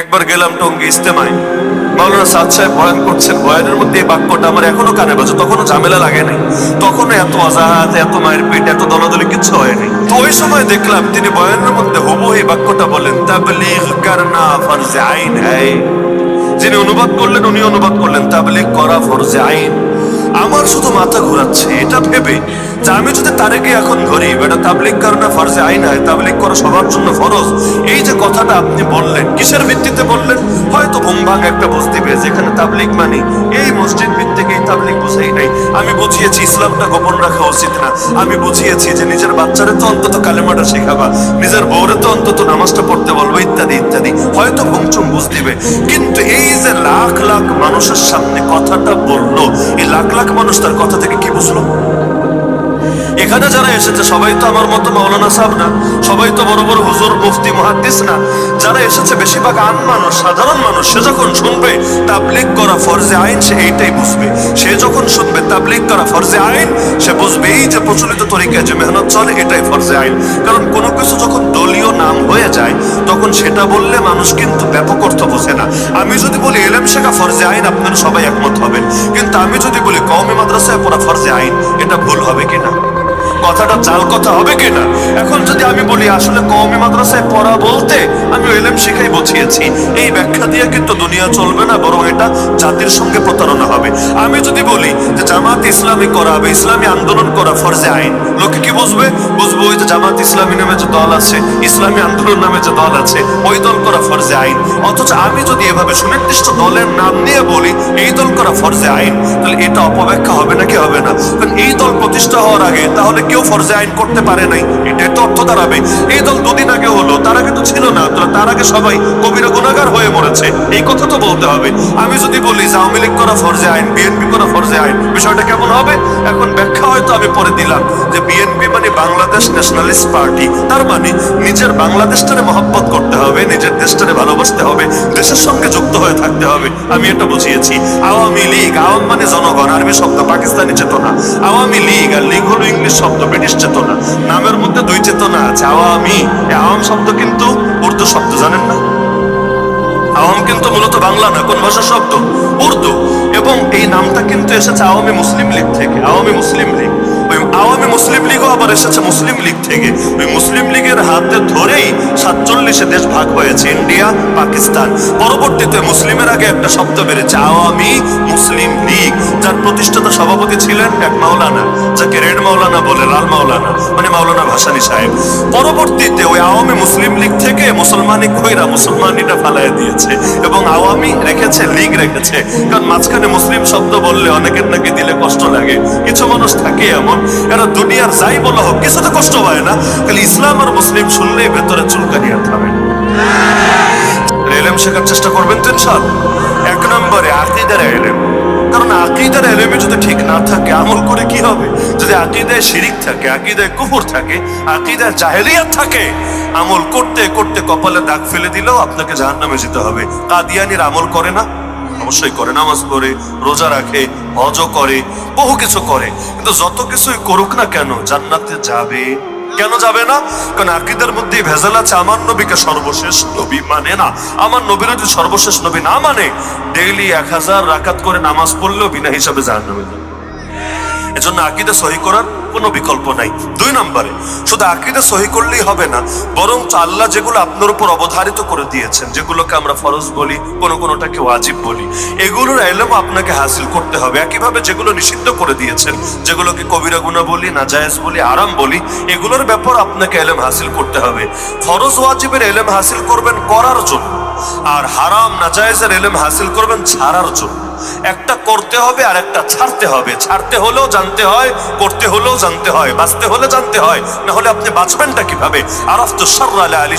একবার গেলাম টঙ্গি ইস্তেমায় মাওলানা সাদ সাহেব বয়ান করছেন, বয়ানের মধ্যে এই বাক্যটা আমার এখনও কানে বাজে, তখনও ঝামেলা লাগে নাই। তখনও এত আজাহাত এত মায়ের পেট, এত দলাদলি কিচ্ছু হয়নি তো ওই সময় দেখলাম তিনি বয়ানের মধ্যে হবু এই বাক্যটা বলেন, তাবলিগ করনা ফরজে আইন হ্যায় যিনি অনুবাদ করলেন, উনি অনুবাদ করলেন, তাবলিগ করা ফরজে আইন আমার শুধু মাথা ঘোরাচ্ছে, এটা ভেবে। যে আমি যদি তারেকে এখন ধরি, বেটা, তাবলিগ করা ফরজে আইন হয়, তাবলিগ করা সবার জন্য ফরজ। এই যে কথাটা আপনি বললেন, কিসের ভিত্তিতে বললেন? হয়তো ভুমভাং একটা বুঝতে পেরেছে এখানে তাবলিগ মানে এই মসজিদ ভিত্তিক এই তাবলিগ বুঝেই নাই। আমি বুঝিয়েছি ইসলামটা গোপন রাখা উচিত না। আমি বুঝিয়েছি যে নিজের বাচ্চারে তো অন্তত কালেমাটা শেখাবা, নিজের বউরে তো অন্তত নামাজটা পড়তে বলব, ইত্যাদি ইত্যাদি। হয়তো ঘুমচুম বুঝ দিবে। কিন্তু এই যে লাখ লাখ মানুষের সামনে কথাটা বলল, এই লাখ লাখ মানুষ তার কথা থেকে কি বুঝলো? এখানে যারা এসেছে, সবাই তো আমার মতো মাওলানা সাহেব না, সবাই তো বড় বড় হুজুর, মুফতি, মহাদ্দিস না। যারা এসেছে, বেশিরভাগ আন মানুষ, সাধারণ মানুষ, সে যখন শুনবে, তাবলিগ করা ফরজে আইন, সে এইটাই বুঝবে। সে যখন শুনবে, তাবলিগ করা ফরজে আইন, সে বুঝবে এই যে প্রচলিত তরিকায় যে মেহনত চলে, এটাই ফরজে আইন। কারণ কোনো কিছু যখন দলীয় নাম হয়ে যায়, তখন সেটা বললে মানুষ কিন্তু ব্যাপক অর্থ বোঝে না। আমি যদি বলি এলেম শেখা ফরজে আইন, আপনারা সবাই একমত হবেন। কিন্তু আমি যদি বলি কওমি মাদ্রাসায় পড়া ফরজে আইন, এটা ভুল হবে কিনা? কথাটা চাল কথা হবে কিনা? এখন বলি, আসলে কওমি মাদ্রাসায় পড়া বলতে আমি এলেম শিখাই বুঝিয়েছি। এই ব্যাখ্যা দিয়ে কিন্তু দুনিয়া চলবে না, বরং এটা জাতির সঙ্গে প্রতারণা হবে। আমি যদি বলি যে জামাত ইসলামী করা বা ইসলামী আন্দোলন করা ফরজে আইন, লোকে কি বুঝবে? বুঝব ওই যে জামাত ইসলামী নামে যে দল আছে, ইসলামী আন্দোলন নামে যে দল আছে, ওই দল করা ফরজে আইন। অথচ আমি যদি এভাবে সুনির্দিষ্ট দলের নাম নিয়ে বলি, এই দল করা ফরজে আইন, তাহলে এটা অপব্যাখ্যা হবে নাকি হবে না? কারণ এই দল প্রতিষ্ঠা হওয়ার আগে তাহলে কেউ ফরজে আইন করতে পারে নাই। এটাই তো অর্থ দাঁড়াবে। এই দল দুদিন আগে হলো, তার আগে তো ছিল না তার আগে সবাই কবিরা গুণাগার হয়ে মরেছে। এই কথা তো বলতে হবে। আমি যদি বলি যে আওয়ামী লীগ করা ফরজে আইন, বিএনপি করা ফরজে আইন, বিষয়টা কেমন হবে? এখন ব্যাখ্যা হয়তো আমি পরে দিলাম যে বিএনপি মানে বাংলাদেশ ন্যাশনালিস্ট পার্টি। তার মানে নিজের বাংলাদেশটারে মহব্বত করতে হবে, নিজের দেশটারে ভালোবাসতে হবে। দেশের সঙ্গে যুক্ত হয়ে থাকতে হবে। আমি এটা বুঝিয়েছি। আওয়ামী লীগ, আওয়াম মানে জনগণ, আরবি শব্দ পাকিস্তানি চেতনা। আওয়ামী লীগ আর লীগ হলো ইংলিশ শব্দ, ব্রিটিশ চেতনা। নামের মধ্যে দুই চেতনা আছে, আওয়ামী। আওয়াম শব্দ কিন্তু উর্দু শব্দ, জানেন না? আওয়াম কিন্তু মূলত বাংলা না কোন ভাষার শব্দ? উর্দু। এবং এই নামটা কিন্তু এসেছে আওয়ামী মুসলিম লীগ থেকে, আওয়ামী মুসলিম লীগ। ওই আওয়ামী মুসলিম লীগও আবার এসেছে মুসলিম লীগ থেকে। ওই মুসলিম লীগের হাতে ধরেই সাতচল্লিশে দেশ ভাগ হয়েছে, ইন্ডিয়া, পাকিস্তান। পরবর্তীতে মুসলিমের আগে একটা শব্দ বেড়েছে, আওয়ামী মুসলিম লীগ। যার প্রতিষ্ঠাতা সভাপতি ছিলেন এক মাওলানা, যাকে রেড মাওলানা বলে লাল মাওলানা মানে মাওলানা ভাসানী সাহেব। পরবর্তীতে ওই আওয়ামী মুসলিম লীগ থেকে মুসলমানি কইরা মুসলমানিটা ফালাইয়া দিয়েছে এবং আওয়ামী রেখেছে, লীগ রেখেছে। কারণ মাঝখানে মুসলিম শব্দ বললে অনেকের নাকি দিলে কষ্ট লাগে। কিছু মানুষ থাকে এমন এরা দুনিয়ার যাই বলা হোক কিছুতে কষ্ট হয় না। খালি ইসলাম আর মুসলিম ভেতরে চুলকানি আর এলেম শেখার চেষ্টা করবেন তো এক নম্বরে আকিদার এলেম। কারণ আকিদার এলেমে যদি ঠিক না থাকে, আমল করে কি হবে? যদি আকিদায় শিরিক থাকে, আকিদায় কুফুর থাকে, আকিদায় জাহেলিয়াত থাকে, আমল করতে করতে কপালে দাগ ফেলে দিলেও আপনাকে জাহান্নামে যেতে হবে। কাদিয়ানির আমল করে না। অবশ্যই করে, নামাজ পড়ে, রোজা রাখে, হজও করে, বহু কিছু করে। কিন্তু যত কিছুই করুক না কেন, জান্নাতে যাবে? কেন যাবে না? কারণ আকিদের মধ্যে ভেজাল আছে, আমার নবীকে সর্বশেষ নবী মানে না। আমার নবীরা যদি সর্বশেষ নবী না মানে ডেইলি এক হাজার রাকাত করে নামাজ পড়লেও বিনা হিসাবে জাহান্নামে যাবে। এজন্য আকিদা সহি করার কোনো বিকল্প নাই। দুই নম্বরে, শুধু আকিদা সহি করলেই হবে না বরং আল্লাহ যেগুলো আপনার উপর অবধারিত করে দিয়েছেন, যেগুলোকে আমরা ফরজ বলি, কোনো কোনোটাকে ওয়াজিব বলি, এগুলোর এলম আপনাকে হাসিল করতে হবে। একইভাবে যেগুলো নিষিদ্ধ করে দিয়েছেন, যেগুলোকে কবিরা গুণা বলি, নাজায়েজ বলি, আরাম বলি, এগুলোর ব্যাপার আপনাকে এলেম হাসিল করতে হবে। ফরজ ওয়াজিবের এলেম হাসিল করবেন করার জন্য, আর হারাম, নাজায়েজের এলেম হাসিল করবেন ছাড়ার জন্য। একটা করতে হবে আর একটা ছাড়তে হবে। ছাড়তে হলেও জানতে হয়, করতে হলেও জানতে হয়, বাঁচতে হলে জানতে হয় না হলে আপনি বাঁচবেনটা কীভাবে? আরাফতু শাররা লা আলি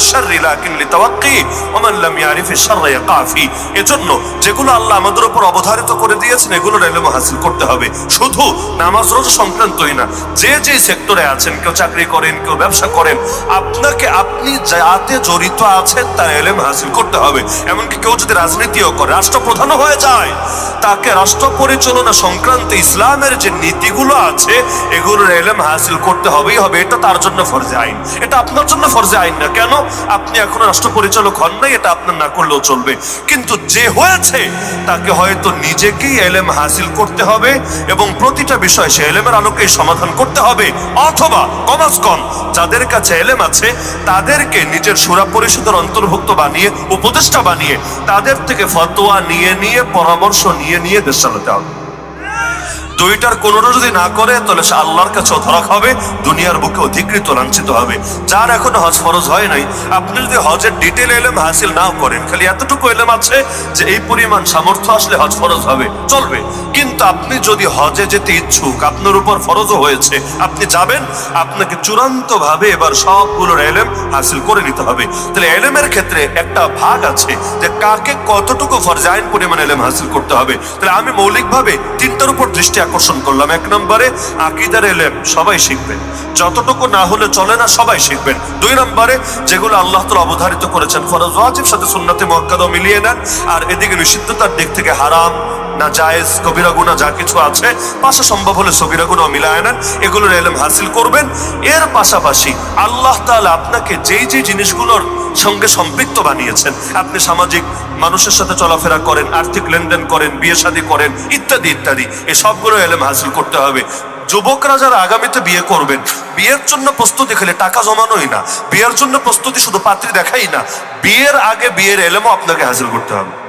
লাম ইয়ারিফি শাররা ইয়াকাফি। এজন্য যেগুলো আল্লাহ আমাদের উপর অবধারিত করে দিয়েছেন, এগুলোর হাসিল করতে হবে। শুধু নামাজ রোজা সংক্রান্তই না, যে যে সেক্টরে আছেন, কেউ চাকরি করেন, কেউ ব্যবসা করেন, আপনাকে আপনি যাতে জড়িত আছেন, তার এলেম হাসিল করতে হবে। এমনকি কেউ যদি রাজনীতিও করে, রাষ্ট্রপ্রধানও হয়ে যায়। তাকে রাষ্ট্র পরিচালনা সংক্রান্ত ইসলামের যে নীতিগুলো আছে, এগুলোর এলেম হাসিল করতে হবেই হবে। এটা তার জন্য ফরজে আইন। এটা আপনার জন্য ফরজে আইন না। কেন? আপনি এখনও রাষ্ট্র পরিচালক হন নাই, এটা আপনার না করলেও চলবে। কিন্তু যে হয়েছে, তাকে হয়তো নিজেকেই এলেম হাসিল করতে হবে এবং প্রতিটা বিষয় সে এলেমের আলোকে সমাধান করতে হবে। অথবা কমাস কম যাদের কাছে এলেম আছে, তাদেরকে নিজের সুরা পরিষদের অন্তর্ভুক্ত বানিয়ে, উপদেষ্টা বানিয়ে, তাদের থেকে ফতোয়া নিয়ে নিয়ে পরামর্শ নিয়ে নিয়ে দেশ চালাতে হবে দুইটার কোনোটা যদি না করে, তাহলে সে আল্লাহর কাছে ধরা হবে দুনিয়ার বুকে অধিকৃত লাঞ্ছিত হবে। যার এখন হজ ফরজ হয় নাই, আপনি যদি হজের ডিটেল এলেম হাসিল নাও করেন, খালি এতটুকু এলেম আছে যে এই পরিমাণ সামর্থ্য আসলে হজ ফরজ হবে, চলবে। কিন্তু আপনি যদি হজে যেতে ইচ্ছুক, আপনার উপর ফরজও হয়েছে, আপনি যাবেন, আপনাকে চূড়ান্ত ভাবে এবার সবগুলোর এলেম হাসিল করে নিতে হবে। তাহলে এলেমের ক্ষেত্রে একটা ভাগ আছে যে কাকে কতটুকু ফরজাইন পরিমাণ এলেম হাসিল করতে হবে। তাহলে আমি মৌলিকভাবে তিনটার উপর দৃষ্টি আকর্ষণ করলাম। এক নম্বরে আকিদার এলেম, সবাই শিখবেন যতটুকু না হলে চলে না, সবাই শিখবেন দুই নম্বরে যেগুলো আল্লাহ তালা অবধারিত করেছেন, ফরজ, ওয়াজিব, সাথে সুন্নাতে মক্কাদাও মিলিয়ে নেন। আর এদিকে নিষিদ্ধতার দিক থেকে হারাম, না জায়েজ, কবিরা গুণা যা কিছু আছে, পাশে সম্ভব হলে সবিরা গুণা মিলায় নেন। এগুলোর এলেম হাসিল করবেন। এর পাশাপাশি আল্লাহ তাআলা আপনাকে যেই যেই জিনিসগুলোর সঙ্গে সম্পৃক্ত বানিয়েছেন, আপনি সামাজিক মানুষের সাথে চলাফেরা করেন, আর্থিক লেনদেন করেন, বিয়ে শাদী করেন, ইত্যাদি ইত্যাদি এই সবগুলো এলেম হাসিল করতে হবে। যুবকরা যারা আগামীতে বিয়ে করবেন, বিয়ের জন্য প্রস্তুতি খেলে টাকা জমানোই না। বিয়ের জন্য প্রস্তুতি শুধু পাত্রী দেখাই না। বিয়ের আগে বিয়ের এলেমও আপনাকে হাসিল করতে হবে।